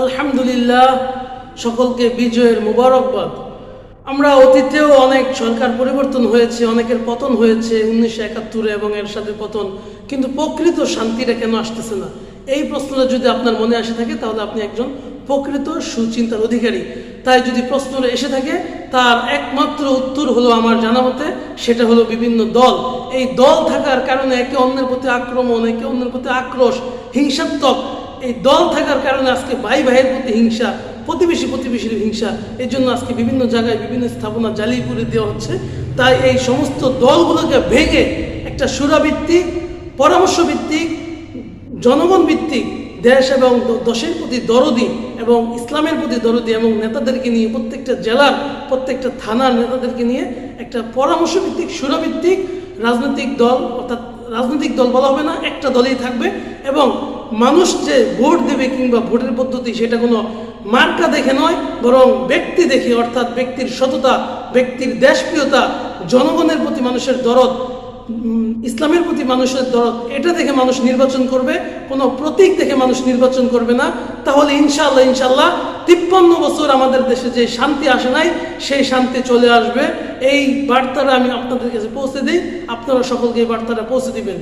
আলহামদুলিল্লাহ, সকলকে বিজয়ের মুবারকবাদ। আমরা অতীতেও অনেক সরকার পরিবর্তন হয়েছে, অনেকের পতন হয়েছে উনিশশো একাত্তরে এবং এর সাথে পতন, কিন্তু প্রকৃত শান্তিটা কেন আসতেছে না? এই প্রশ্নটা যদি আপনার মনে আসে থাকে, তাহলে আপনি একজন প্রকৃত সুচিন্তার অধিকারী। তাই যদি প্রশ্নটা এসে থাকে, তার একমাত্র উত্তর হলো আমার জানা মতে, সেটা হলো বিভিন্ন দল। এই দল থাকার কারণে একে অন্যের প্রতি আক্রমণ, একে অন্যের প্রতি আক্রোশ, হিংসাত্মক এই দল থাকার কারণে আজকে ভাই ভাইয়ের প্রতি হিংসা, প্রতিবেশী প্রতিবেশীর হিংসা এই জন্য আজকে বিভিন্ন জায়গায় বিভিন্ন স্থাপনা জ্বালিয়ে পুড়ে দেওয়া হচ্ছে। তাই এই সমস্ত দলগুলোকে ভেঙে একটা সুরাভিত্তিক পরামর্শ ভিত্তিক জনগণ ভিত্তিক দেশ এবং দশের প্রতি দরদি এবং ইসলামের প্রতি দরদি এবং নেতাদেরকে নিয়ে প্রত্যেকটা জেলার, প্রত্যেকটা থানার নেতাদেরকে নিয়ে একটা পরামর্শ ভিত্তিক সুরাভিত্তিক রাজনৈতিক দল অর্থাৎ রাজনৈতিক দল বলা হবে না, একটা দলেই থাকবে এবং মানুষ যে ভোট দেবে কিংবা ভোটের পদ্ধতি সেটা কোনো মার্কা দেখে নয়, বরং ব্যক্তি দেখে, অর্থাৎ ব্যক্তির সততা, ব্যক্তির দেশপ্রিয়তা, জনগণের প্রতি মানুষের দরদ ইসলামের প্রতি মানুষের দরদ, এটা দেখে মানুষ নির্বাচন করবে, কোনো প্রতীক দেখে মানুষ নির্বাচন করবে না। তাহলে ইনশাল্লাহ ইনশাল্লাহ তিপ্পান্ন বছর আমাদের দেশে যে শান্তি আসে নাই, সেই শান্তি চলে আসবে। এই বার্তাটা আমি আপনাদের কাছে পৌঁছে দিই। আপনারা সকলকে এই বার্তাটা পৌঁছে দিবেন।